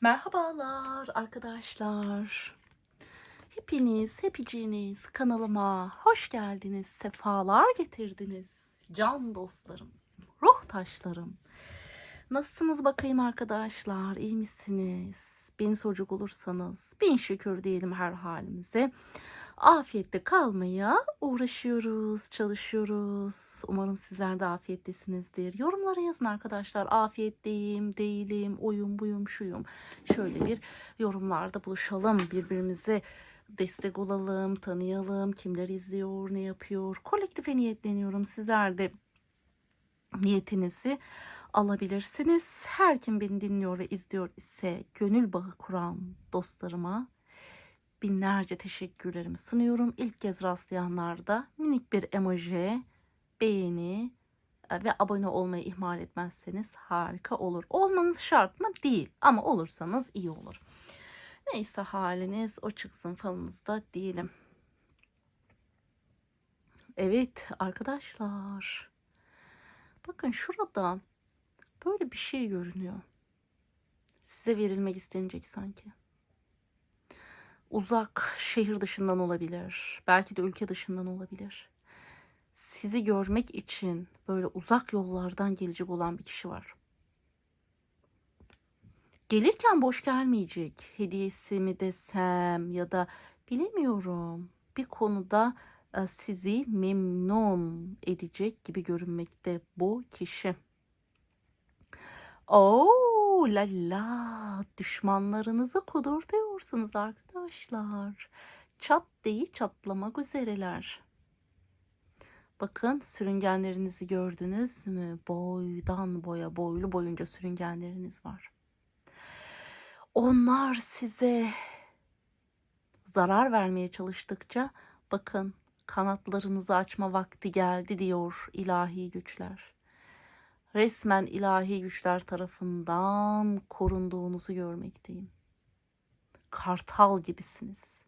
Merhabalar arkadaşlar. Hepiniz, hepiciniz kanalıma hoş geldiniz, sefalar getirdiniz. Can dostlarım, ruh taşlarım. Nasılsınız bakayım arkadaşlar, iyi misiniz? Beni soracak olursanız bin şükür diyelim her halimize. Afiyette kalmaya uğraşıyoruz, çalışıyoruz. Umarım sizler de afiyettesinizdir. Yorumlara yazın arkadaşlar. Afiyetteyim, değilim, oyum, buyum, şuyum. Şöyle bir yorumlarda buluşalım. Birbirimize destek olalım, tanıyalım. Kimler izliyor, ne yapıyor. Kolektife niyetleniyorum. Sizler de niyetinizi alabilirsiniz. Her kim beni dinliyor ve izliyor ise gönül bağı kuran dostlarıma binlerce teşekkürlerimi sunuyorum. İlk kez rastlayanlarda minik bir emoji, beğeni e, ve abone olmayı ihmal etmezseniz harika olur. Olmanız şart mı? Değil ama olursanız iyi olur. Neyse haliniz o çıksın falınızda diyelim. Evet arkadaşlar. Bakın şurada böyle bir şey görünüyor. Size verilmek istenecek sanki uzak şehir dışından olabilir. Belki de ülke dışından olabilir. Sizi görmek için böyle uzak yollardan gelecek olan bir kişi var. Gelirken boş gelmeyecek. Hediyesi mi desem ya da bilemiyorum. Bir konuda e, sizi memnun edecek gibi görünmekte bu kişi. Oo la la düşmanlarınızı kudurtuyorsunuz arkadaşlar. Çat değil çatlamak üzereler. Bakın sürüngenlerinizi gördünüz mü? Boydan boya boylu boyunca sürüngenleriniz var. Onlar size zarar vermeye çalıştıkça bakın kanatlarınızı açma vakti geldi diyor ilahi güçler resmen ilahi güçler tarafından korunduğunuzu görmekteyim. Kartal gibisiniz.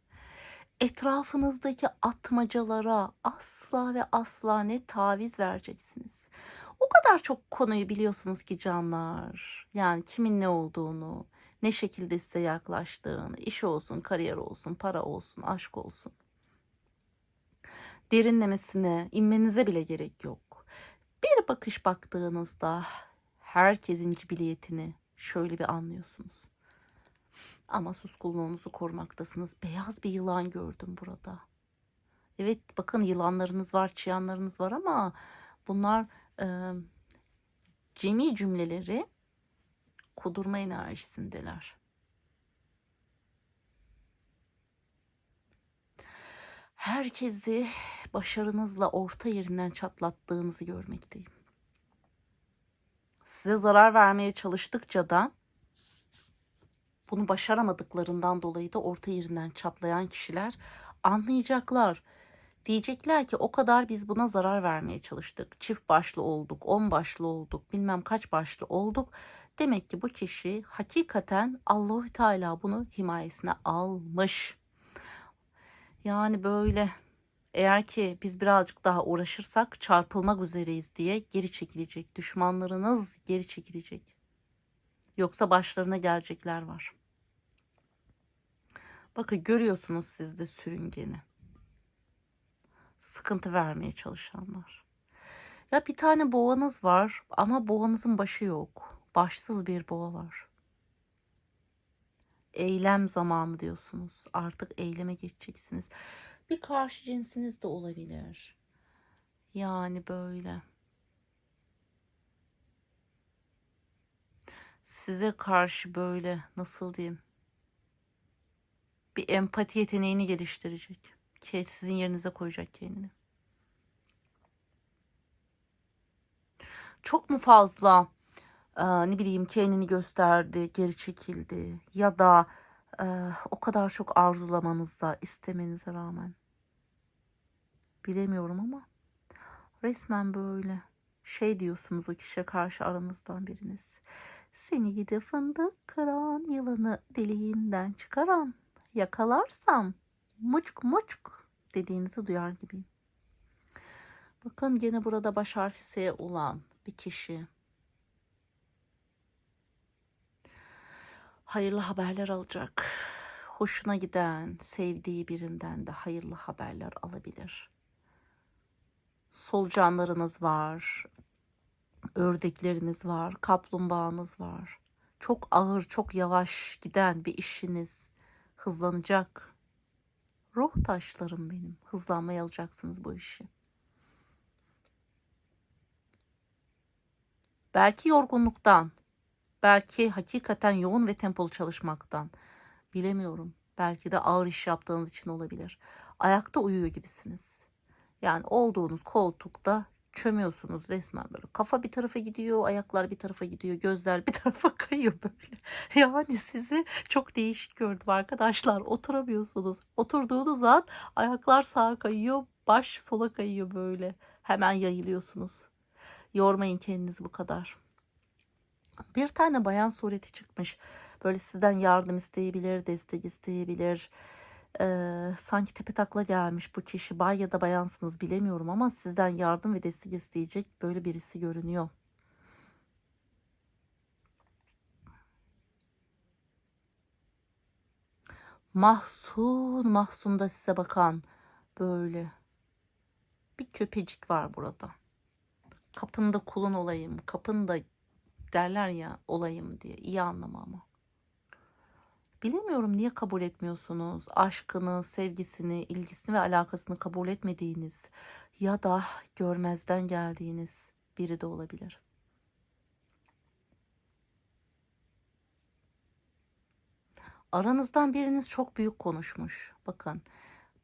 Etrafınızdaki atmacalara asla ve asla ne taviz vereceksiniz. O kadar çok konuyu biliyorsunuz ki canlar. Yani kimin ne olduğunu, ne şekilde size yaklaştığını, iş olsun, kariyer olsun, para olsun, aşk olsun. Derinlemesine, inmenize bile gerek yok bakış baktığınızda herkesin cibiliyetini şöyle bir anlıyorsunuz. Ama suskunluğunuzu korumaktasınız. Beyaz bir yılan gördüm burada. Evet bakın yılanlarınız var, çıyanlarınız var ama bunlar e, cemi cümleleri kudurma enerjisindeler. herkesi başarınızla orta yerinden çatlattığınızı görmekteyim. Size zarar vermeye çalıştıkça da bunu başaramadıklarından dolayı da orta yerinden çatlayan kişiler anlayacaklar. Diyecekler ki o kadar biz buna zarar vermeye çalıştık. Çift başlı olduk, on başlı olduk, bilmem kaç başlı olduk. Demek ki bu kişi hakikaten Allahü Teala bunu himayesine almış. Yani böyle eğer ki biz birazcık daha uğraşırsak çarpılmak üzereyiz diye geri çekilecek. Düşmanlarınız geri çekilecek. Yoksa başlarına gelecekler var. Bakın görüyorsunuz siz de sürüngeni. Sıkıntı vermeye çalışanlar. Ya bir tane boğanız var ama boğanızın başı yok. Başsız bir boğa var eylem zamanı diyorsunuz. Artık eyleme geçeceksiniz. Bir karşı cinsiniz de olabilir. Yani böyle. Size karşı böyle nasıl diyeyim? Bir empati yeteneğini geliştirecek. Ki sizin yerinize koyacak kendini. Çok mu fazla ne bileyim kendini gösterdi, geri çekildi ya da o kadar çok arzulamanıza, istemenize rağmen. Bilemiyorum ama resmen böyle şey diyorsunuz o kişiye karşı aranızdan biriniz. Seni gidi fındık kıran, yılanı deliğinden çıkaran, yakalarsam muçk muçk dediğinizi duyar gibiyim. Bakın gene burada baş harfi S olan bir kişi hayırlı haberler alacak. Hoşuna giden, sevdiği birinden de hayırlı haberler alabilir. Solucanlarınız var, ördekleriniz var, kaplumbağanız var. Çok ağır, çok yavaş giden bir işiniz hızlanacak. Ruh taşlarım benim. Hızlanmaya alacaksınız bu işi. Belki yorgunluktan, belki hakikaten yoğun ve tempolu çalışmaktan. Bilemiyorum. Belki de ağır iş yaptığınız için olabilir. Ayakta uyuyor gibisiniz. Yani olduğunuz koltukta çömüyorsunuz resmen böyle. Kafa bir tarafa gidiyor, ayaklar bir tarafa gidiyor, gözler bir tarafa kayıyor böyle. Yani sizi çok değişik gördüm arkadaşlar. Oturamıyorsunuz. Oturduğunuz an ayaklar sağa kayıyor, baş sola kayıyor böyle. Hemen yayılıyorsunuz. Yormayın kendinizi bu kadar. Bir tane bayan sureti çıkmış. Böyle sizden yardım isteyebilir, destek isteyebilir. Ee, sanki tepe takla gelmiş bu kişi. Bay ya da bayansınız bilemiyorum ama sizden yardım ve destek isteyecek böyle birisi görünüyor. Mahzun, mahzun da size bakan böyle bir köpecik var burada. Kapında kulun olayım, kapında derler ya olayım diye iyi anlamı ama. Bilemiyorum niye kabul etmiyorsunuz. Aşkını, sevgisini, ilgisini ve alakasını kabul etmediğiniz ya da görmezden geldiğiniz biri de olabilir. Aranızdan biriniz çok büyük konuşmuş. Bakın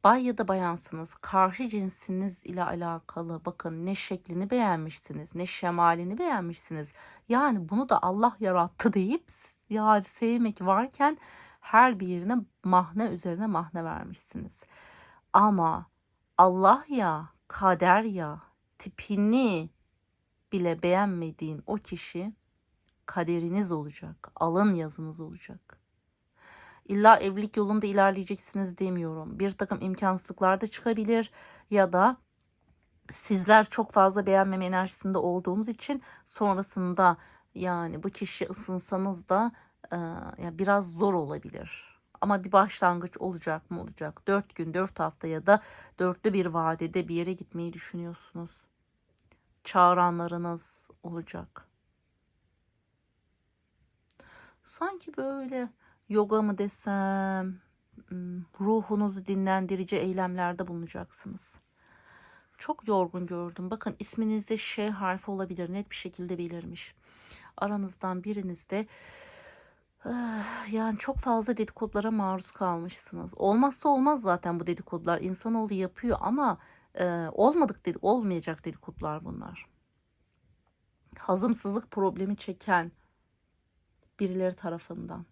bay ya da bayansınız. Karşı cinsiniz ile alakalı bakın ne şeklini beğenmişsiniz, ne şemalini beğenmişsiniz. Yani bunu da Allah yarattı deyip yani sevmek varken her birine mahne üzerine mahne vermişsiniz. Ama Allah ya, kader ya, tipini bile beğenmediğin o kişi kaderiniz olacak, alın yazınız olacak. İlla evlilik yolunda ilerleyeceksiniz demiyorum. Bir takım imkansızlıklar da çıkabilir ya da sizler çok fazla beğenmeme enerjisinde olduğunuz için sonrasında yani bu kişi ısınsanız da e, ya biraz zor olabilir. Ama bir başlangıç olacak mı olacak. Dört gün, dört hafta ya da dörtlü bir vadede bir yere gitmeyi düşünüyorsunuz. Çağıranlarınız olacak. Sanki böyle yoga mı desem, ruhunuzu dinlendirici eylemlerde bulunacaksınız. Çok yorgun gördüm. Bakın isminizde Ş harfi olabilir. Net bir şekilde belirmiş. Aranızdan birinizde yani çok fazla dedikodulara maruz kalmışsınız. Olmazsa olmaz zaten bu dedikodular. İnsanoğlu yapıyor ama e, olmadık dedi, olmayacak dedikodular bunlar. Hazımsızlık problemi çeken birileri tarafından.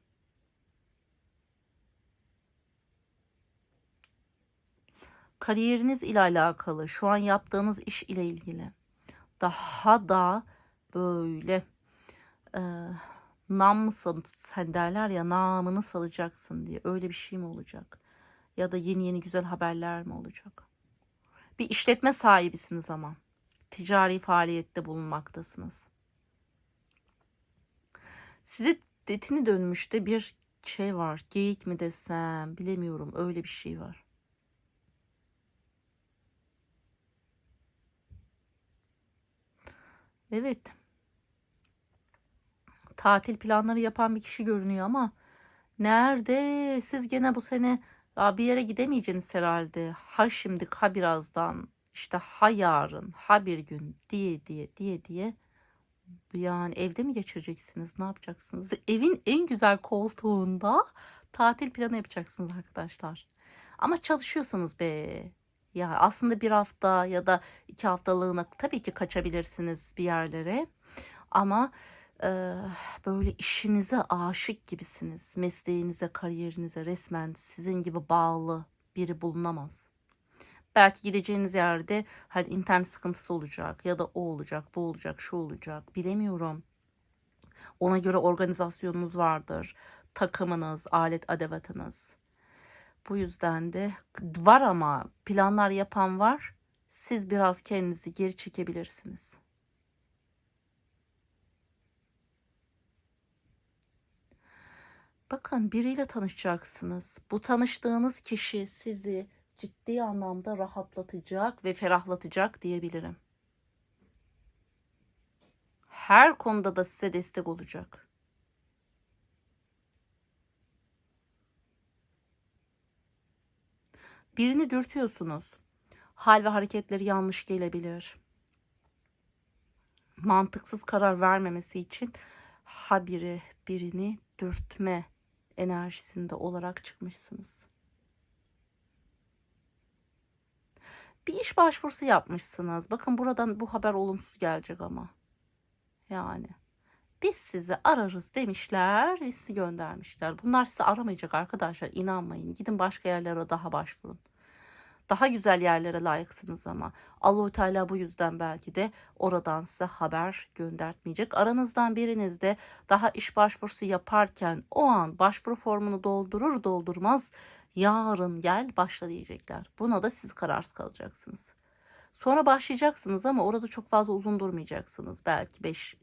Kariyeriniz ile alakalı, şu an yaptığınız iş ile ilgili daha da böyle e, nam mı sen derler ya namını salacaksın diye öyle bir şey mi olacak? Ya da yeni yeni güzel haberler mi olacak? Bir işletme sahibisiniz ama ticari faaliyette bulunmaktasınız. Size detini dönmüşte bir şey var. Geyik mi desem bilemiyorum öyle bir şey var. Evet. Tatil planları yapan bir kişi görünüyor ama nerede? Siz gene bu sene bir yere gidemeyeceksiniz herhalde. Ha şimdi ha birazdan işte ha yarın ha bir gün diye diye diye diye yani evde mi geçireceksiniz? Ne yapacaksınız? Evin en güzel koltuğunda tatil planı yapacaksınız arkadaşlar. Ama çalışıyorsunuz be. Ya aslında bir hafta ya da iki haftalığına tabii ki kaçabilirsiniz bir yerlere. Ama e, böyle işinize aşık gibisiniz. Mesleğinize, kariyerinize resmen sizin gibi bağlı biri bulunamaz. Belki gideceğiniz yerde hani internet sıkıntısı olacak ya da o olacak, bu olacak, şu olacak bilemiyorum. Ona göre organizasyonunuz vardır. Takımınız, alet adevatınız. Bu yüzden de var ama planlar yapan var. Siz biraz kendinizi geri çekebilirsiniz. Bakın biriyle tanışacaksınız. Bu tanıştığınız kişi sizi ciddi anlamda rahatlatacak ve ferahlatacak diyebilirim. Her konuda da size destek olacak. Birini dürtüyorsunuz. Hal ve hareketleri yanlış gelebilir. Mantıksız karar vermemesi için habire birini dürtme enerjisinde olarak çıkmışsınız. Bir iş başvurusu yapmışsınız. Bakın buradan bu haber olumsuz gelecek ama. Yani biz sizi ararız demişler ve sizi göndermişler. Bunlar sizi aramayacak arkadaşlar. inanmayın. Gidin başka yerlere daha başvurun. Daha güzel yerlere layıksınız ama. Allahu Teala bu yüzden belki de oradan size haber göndertmeyecek. Aranızdan biriniz de daha iş başvurusu yaparken o an başvuru formunu doldurur doldurmaz yarın gel başla diyecekler. Buna da siz kararsız kalacaksınız. Sonra başlayacaksınız ama orada çok fazla uzun durmayacaksınız. Belki 5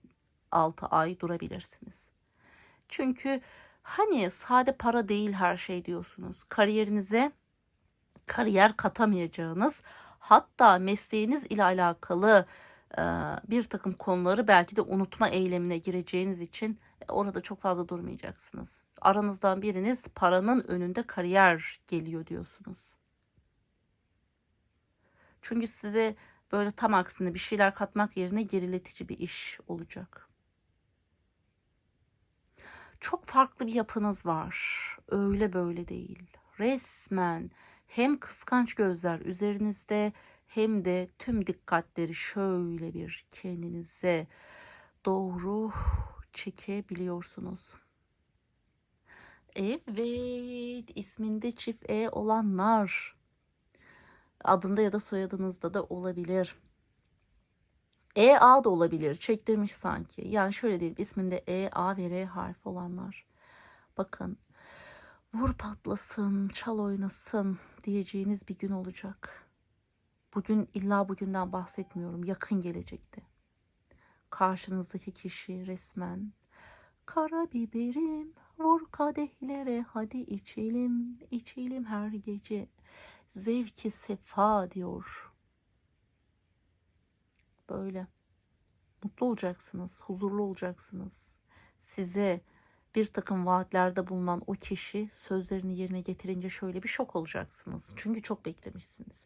6 ay durabilirsiniz. Çünkü hani sade para değil her şey diyorsunuz. Kariyerinize kariyer katamayacağınız hatta mesleğiniz ile alakalı e, bir takım konuları belki de unutma eylemine gireceğiniz için orada çok fazla durmayacaksınız. Aranızdan biriniz paranın önünde kariyer geliyor diyorsunuz. Çünkü size böyle tam aksine bir şeyler katmak yerine geriletici bir iş olacak. Çok farklı bir yapınız var. Öyle böyle değil. Resmen hem kıskanç gözler üzerinizde hem de tüm dikkatleri şöyle bir kendinize doğru çekebiliyorsunuz. Evet, isminde çift E olanlar adında ya da soyadınızda da olabilir. E A da olabilir. Çektirmiş sanki. Yani şöyle diyeyim isminde E A ve R harfi olanlar. Bakın vur patlasın, çal oynasın diyeceğiniz bir gün olacak. Bugün illa bugünden bahsetmiyorum. Yakın gelecekte. Karşınızdaki kişi resmen kara biberim vur kadehlere hadi içelim içelim her gece zevki sefa diyor. Böyle mutlu olacaksınız, huzurlu olacaksınız. Size bir takım vaatlerde bulunan o kişi sözlerini yerine getirince şöyle bir şok olacaksınız. Çünkü çok beklemişsiniz.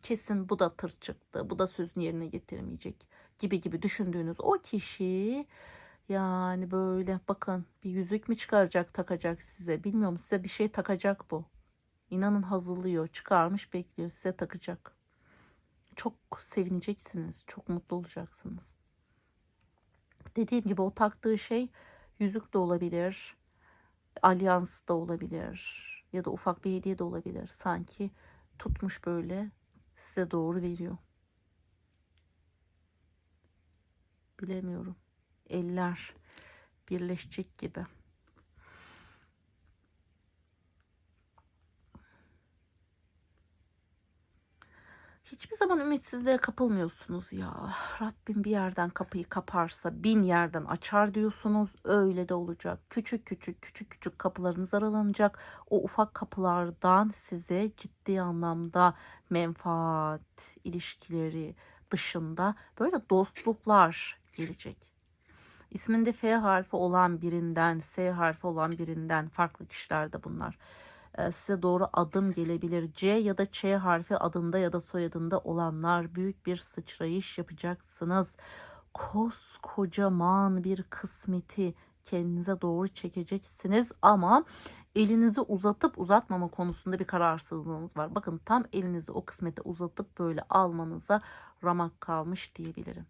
Kesin bu da tır çıktı, bu da sözünü yerine getirmeyecek gibi gibi düşündüğünüz o kişi yani böyle bakın bir yüzük mü çıkaracak takacak size bilmiyorum size bir şey takacak bu. İnanın hazırlıyor çıkarmış bekliyor size takacak. Çok sevineceksiniz çok mutlu olacaksınız. Dediğim gibi o taktığı şey yüzük de olabilir, alyans da olabilir ya da ufak bir hediye de olabilir. Sanki tutmuş böyle size doğru veriyor. Bilemiyorum. Eller birleşecek gibi. Hiçbir zaman ümitsizliğe kapılmıyorsunuz ya. Rabbim bir yerden kapıyı kaparsa bin yerden açar diyorsunuz. Öyle de olacak. Küçük küçük küçük küçük kapılarınız aralanacak. O ufak kapılardan size ciddi anlamda menfaat ilişkileri dışında böyle dostluklar gelecek. İsminde F harfi olan birinden, S harfi olan birinden farklı kişiler de bunlar size doğru adım gelebilir. C ya da Ç harfi adında ya da soyadında olanlar büyük bir sıçrayış yapacaksınız. Koskocaman bir kısmeti kendinize doğru çekeceksiniz ama elinizi uzatıp uzatmama konusunda bir kararsızlığınız var. Bakın tam elinizi o kısmete uzatıp böyle almanıza ramak kalmış diyebilirim.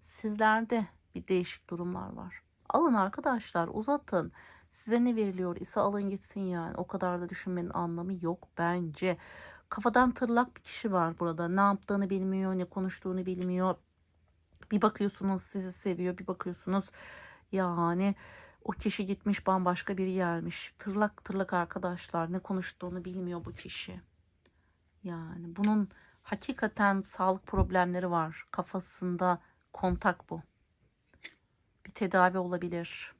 Sizlerde bir değişik durumlar var. Alın arkadaşlar uzatın. Size ne veriliyor ise alın gitsin yani. O kadar da düşünmenin anlamı yok bence. Kafadan tırlak bir kişi var burada. Ne yaptığını bilmiyor, ne konuştuğunu bilmiyor. Bir bakıyorsunuz sizi seviyor, bir bakıyorsunuz yani o kişi gitmiş bambaşka biri gelmiş. Tırlak tırlak arkadaşlar ne konuştuğunu bilmiyor bu kişi. Yani bunun hakikaten sağlık problemleri var. Kafasında kontak bu. Bir tedavi olabilir.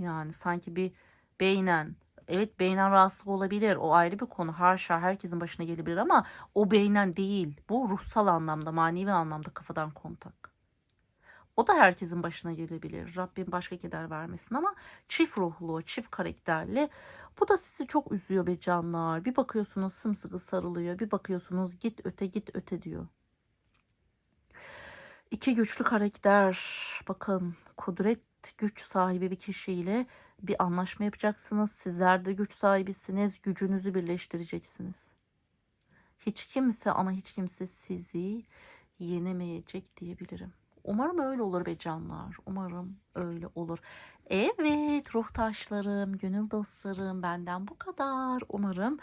Yani sanki bir beynen evet beynen rahatsız olabilir. O ayrı bir konu. Her şey herkesin başına gelebilir ama o beynen değil. Bu ruhsal anlamda, manevi anlamda kafadan kontak. O da herkesin başına gelebilir. Rabbim başka keder vermesin ama çift ruhlu, çift karakterli. Bu da sizi çok üzüyor be canlar. Bir bakıyorsunuz sımsıkı sarılıyor. Bir bakıyorsunuz git öte git öte diyor. İki güçlü karakter. Bakın kudret güç sahibi bir kişiyle bir anlaşma yapacaksınız. Sizler de güç sahibisiniz. Gücünüzü birleştireceksiniz. Hiç kimse ama hiç kimse sizi yenemeyecek diyebilirim. Umarım öyle olur be canlar. Umarım öyle olur. Evet ruh taşlarım, gönül dostlarım benden bu kadar. Umarım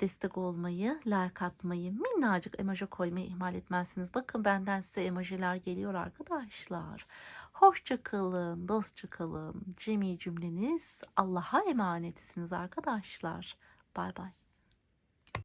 destek olmayı, like atmayı, minnacık emoji koymayı ihmal etmezsiniz. Bakın benden size emojiler geliyor arkadaşlar. Hoşça kalın, dostça kalın. Cemi cümleniz Allah'a emanetsiniz arkadaşlar. Bay bay.